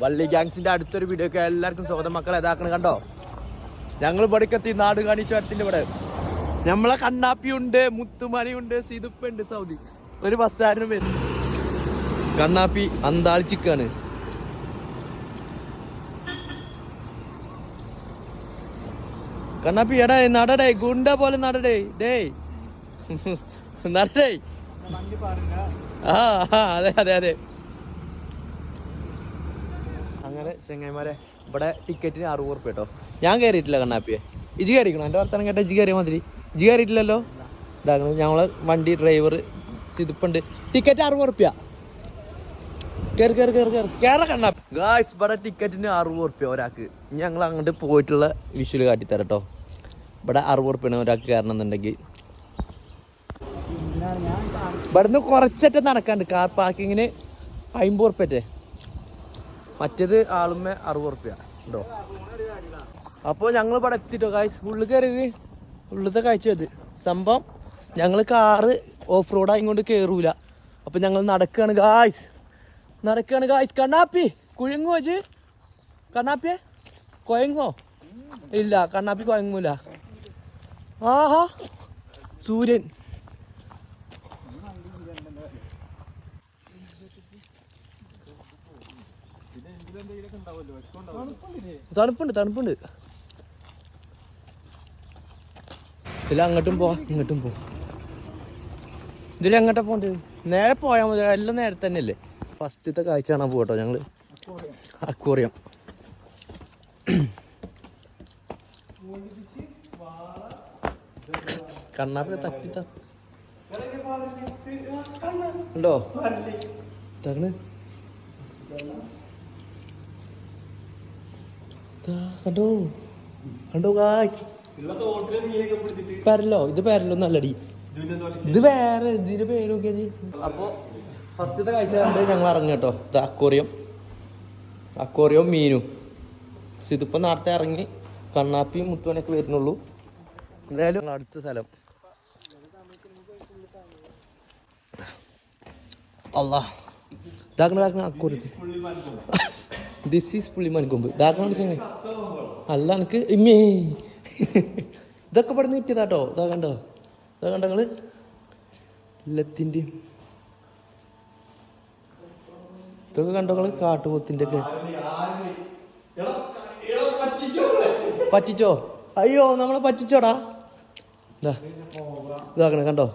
വള്ളി ഗാങ്സിന്റെ അടുത്തൊരു വീഡിയോ ഒക്കെ എല്ലാവർക്കും സ്വാഗതം. മക്കളെ ഇതാക്കണം കണ്ടോ? ഞങ്ങൾ ഇവിടേക്കെത്തി നാട് കാണിച്ചു അടുത്തിന്റെ ഇവിടെ. നമ്മളെ കണ്ണാപ്പിയുണ്ട് മുത്തുമണിയുണ്ട് സിതുപ്പുണ്ട് സൗദി. ഒരു ബസ്സാരനും വരും. കണ്ണാപ്പി അന്താളിച്ചിക്കാണ്. കണ്ണാപ്പി എടാ നടടേ ഗുണ്ട പോലെ നടടേ. ഡേ. നടടേ. ആ, അതെ അതെ അതെ. അങ്ങനെ ചെങ്ങായിമാരെ ഇവിടെ ടിക്കറ്റിന് അറുപത് റുപ്യ കേട്ടോ ഞാൻ കയറിയിട്ടില്ല കണ്ണാപ്പിയെ. ഇജി കയറിക്കണോ എന്റെ വർത്തമാനം കേട്ട ഇജി കയറിയ മാതിരി. ഇജി കയറിയിട്ടില്ലല്ലോ ഇതാകണം ഞങ്ങളെ വണ്ടി ഡ്രൈവർ സിതിപ്പുണ്ട് ടിക്കറ്റ് അറുപത് റുപ്യ കയറി കയറി കയറി കയറി കയറ കണ്ണാ ഗായ്സ് ഇവിടെ ടിക്കറ്റിന് അറുപത് റുപ്യ ഒരാൾക്ക്. ഞങ്ങൾ അങ്ങോട്ട് പോയിട്ടുള്ള വിഷ്വൽ കാട്ടിത്തരാം കേട്ടോ ഇവിടെ അറുപത് ഉറുപ്പ്യാണ് ഒരാൾക്ക് കയറണം എന്നുണ്ടെങ്കിൽ. ഇവിടുന്ന് കുറച്ചൊക്കെ നടക്കാണ്ട് കാർ പാർക്കിങ്ങിന് അമ്പത് ഉറുപ്പ്യറ്റേ മറ്റേത് ആളുമ്മ അറുപത് ഉറുപ്പ്യ ഉണ്ടോ? അപ്പോൾ ഞങ്ങൾ ഇവിടെ എത്തിട്ടോ? കാഴ്ച ഉള്ളിൽ കയറി ഉള്ളിലത്തെ കാഴ്ച അത് സംഭവം ഞങ്ങൾ കാറ് ഓഫ് റോഡ് ആയിക്കൊണ്ട് കയറൂല അപ്പം ഞങ്ങൾ നടക്കുകയാണ് ഗായ്സ് നടക്കുകയാണ് ഗായ്സ് കണ്ണാപ്പി കുഴങ്ങോ വെച്ച് കണ്ണാപ്പിയെ? കൊയങ്ങോ ഇല്ല കണ്ണാപ്പി കൊയങ്ങൂല ആഹാ. സൂര്യൻ. തണുപ്പുണ്ട് തണുപ്പുണ്ട്. ഇതിൽ അങ്ങോട്ടും പോവാം ഇങ്ങോട്ടും പോവാം ഇതിൽ എങ്ങോട്ടാ പോണ്ടത് നേരെ പോയാൽ മതി എല്ലാം നേരെ തന്നെ അല്ലേ ഫസ്റ്റത്തെ കാഴ്ച കാണാൻ പോകട്ടോ ഞങ്ങൾ. അക്വറിയം. കണ്ണാപ്പി തട്ടി ഉണ്ടോ? തകണ് കണ്ടോ? കണ്ടോ? കാശ് പരലോ? ഇത് പരലോ നല്ലടി ഇത് വേറെ ഇതിന്റെ പേര് നോക്കിയാ അപ്പൊ ഫസ്റ്റത്തെ കാഴ്ച കണ്ട് ഞങ്ങൾ ഇറങ്ങി കേട്ടോ. ഇത് അക്വറിയം. അക്വറിയം മീനും. ഇതിപ്പോ നേരത്തെ ഇറങ്ങി കണ്ണാപ്പി മുത്തുവനൊക്കെ വരുന്നുള്ളൂ. എന്തായാലും അടുത്ത സ്ഥലം. അല്ല ഇതാക്കണ അക്വറിയത്തിൽ. ദിസ് ഈസ് പുള്ളിമാൻ കൊമ്പ് ഇതാക്കണ ചെങ്ങ അല്ല എനിക്ക് ഇമ്മേ. ഇതൊക്കെ ഇവിടെ നിന്ന് കിട്ടിയതാട്ടോ. ഇതാ കണ്ടോ? ഇതാ കണ്ടോ നിങ്ങൾ എല്ലാത്തിന്റെ ഇതൊക്കെ കണ്ടോ നിങ്ങൾ കാട്ടുപോത്തിന്റെ ഒക്കെ. പറ്റിച്ചോ? അയ്യോ നമ്മളെ പറ്റിച്ചോടാ. ഇതാ. ഇതാക്കണേ കണ്ടോ?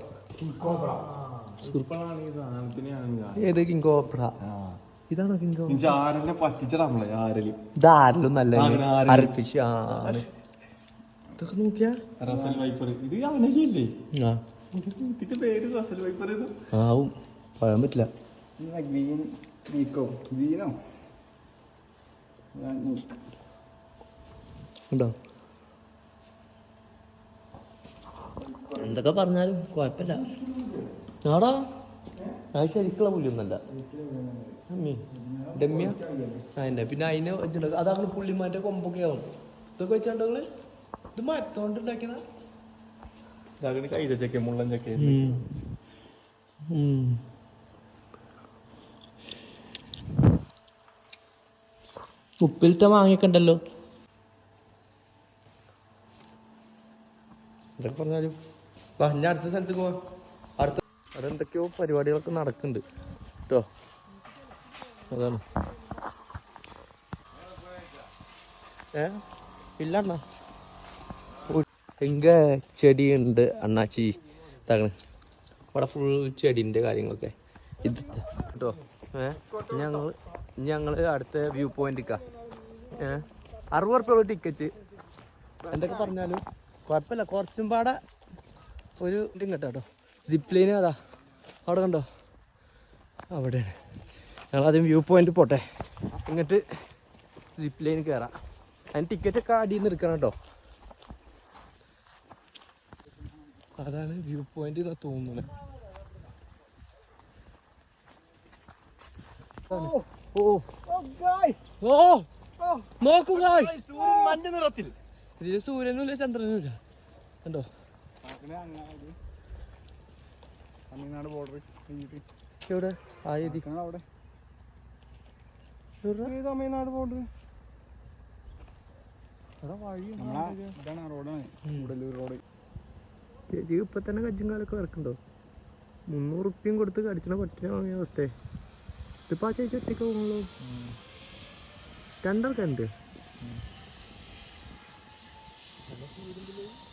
ഏത് കിങ് കോബ്ര ഇതാണോ കിങ് കോബ്ര ആരെന്നെ പറ്റിച്ചടാ നമ്മളെ ആരെൽ? ഇതാരിലും നല്ല അരപ്പിച്ച് ആ. ഇതൊക്കെ നോക്കിയാ? Russell wiper. ഇത് അവനല്ലേ ആ. ഇതിന്റെ പേര് റസൽ വൈപ്പർ ആവും. പറയാൻ പറ്റില്ല. ഗ്രീൻ നീക്കോ ഗ്രീനോ? ഉണ്ടോ? എന്തൊക്കെ പറഞ്ഞാലും കുഴപ്പമില്ല. ആടാ. അത് ശരിക്കുള്ള അമ്മി ഡമ്മിയ? അതിന്റെ പിന്നെ അതിന് വെച്ചിട്ടുണ്ട് അതങ്ങനെ പുള്ളിമാന്റെ കൊമ്പൊക്കെ ആവും. ഇതൊക്കെ വെച്ചാണ്ടങ്ങൾ ഇത് മരത്തോണ്ട് ഉണ്ടാക്കിയതാ ഇതാകണ കൈത ചക്ക മുള്ളൻ ചക്ക ഉപ്പിലിട്ട മാങ്ങയൊക്കെ ഉണ്ടല്ലോ ഇതൊക്കെ പറഞ്ഞാലും പറഞ്ഞ അടുത്ത സ്ഥലത്ത് പോവാം. അടുത്ത അവിടെ എന്തൊക്കെയോ പരിപാടികളൊക്കെ നടക്കുന്നുണ്ട് കേട്ടോ അതാണ്. ഏ? ഇല്ല അണ്ണാ എങ്ക ചെടിയുണ്ട് അണ്ണാച്ചി? തകണ് ഇവിടെ ഫുൾ ചെടിന്റെ കാര്യങ്ങളൊക്കെ. ഇത് കേട്ടോ ഏ? ഞങ്ങൾ ഞങ്ങൾ അടുത്ത വ്യൂ പോയിന്റിക്കാ ഏ? അറുപത് റുപ്യ ടിക്കറ്റ് എന്തൊക്കെ പറഞ്ഞാലും കുഴപ്പമില്ല. കുറച്ചും പാടെ ഒരു ഇതും കേട്ടോ. കേട്ടോ സിപ്ലൈനും അതാ അവിടെ കണ്ടോ? അവിടെയാണ്. ഞങ്ങളാദ്യം വ്യൂ പോയിന്റ് പോട്ടെ. എന്നിട്ട് സിപ്പ് ലൈൻ കയറാം അതിന് ടിക്കറ്റ് ഒക്കെ അടിയിൽ നിന്ന് എടുക്കണം കേട്ടോ. അതാണ് വ്യൂ പോയിന്റ് എന്നാ തോന്നുന്നത് മഞ്ഞ നിറത്തിൽ സൂര്യനും ഇല്ല ചന്ദ്രനും ഇല്ല. കണ്ടോ? തമിഴ്നാട് ബോർഡർ എവിടെ? ആ എഴുതി അവിടെ. തമിഴ്നാട് പോണ്ട് ഇതാണ് റോഡാണ് ഉടലൂർ റോഡ് ചേച്ചി ഇപ്പൊ തന്നെ കജ്ജും കാലൊക്കെ വിറക്കുണ്ടോ മുന്നൂറ് ഉറുപ്പ്യം കൊടുത്ത് കടിച്ചണ കൊറ്റിനെ വാങ്ങിയ അവസ്ഥയെ ഇതിപ്പോ ആ ചേച്ചി ഒറ്റയ്ക്ക് പോകുള്ളൂ രണ്ടാൾക്കാരുണ്ട്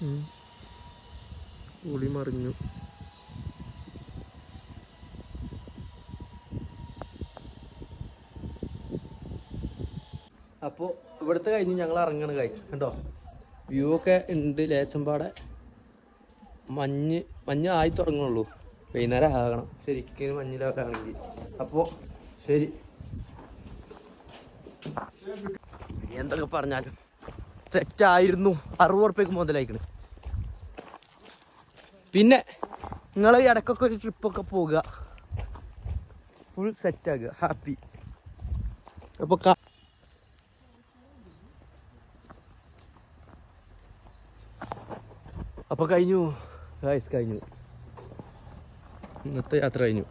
ഉം. പുളി മറിഞ്ഞു. അപ്പോൾ ഇവിടുത്തെ കഴിഞ്ഞ് ഞങ്ങൾ ഇറങ്ങണം കൈസ് കണ്ടോ? വ്യൂ ഒക്കെ ഉണ്ട് ലേശം പാടെ. മഞ്ഞ് മഞ്ഞ് ആയി തുടങ്ങുള്ളൂ വൈകുന്നേരം ആകണം. ശരിക്കും മഞ്ഞിലൊക്കെ ആണെങ്കിൽ. അപ്പോൾ ശരി. എന്തൊക്കെ പറഞ്ഞാലും തെറ്റായിരുന്നു. അറുപത് ഉറുപ്പ്യക്ക് മുതലായിക്കണ്. പിന്നെ നിങ്ങൾ ഇടയ്ക്കൊക്കെ ഒരു ട്രിപ്പൊക്കെ പോകുക ഫുൾ സെറ്റാകുക ഹാപ്പി അപ്പോൾ അപ്പോൾ കഴിഞ്ഞു. ഗായ്സ് കഴിഞ്ഞു. ഇന്നത്തെ യാത്ര കഴിഞ്ഞു.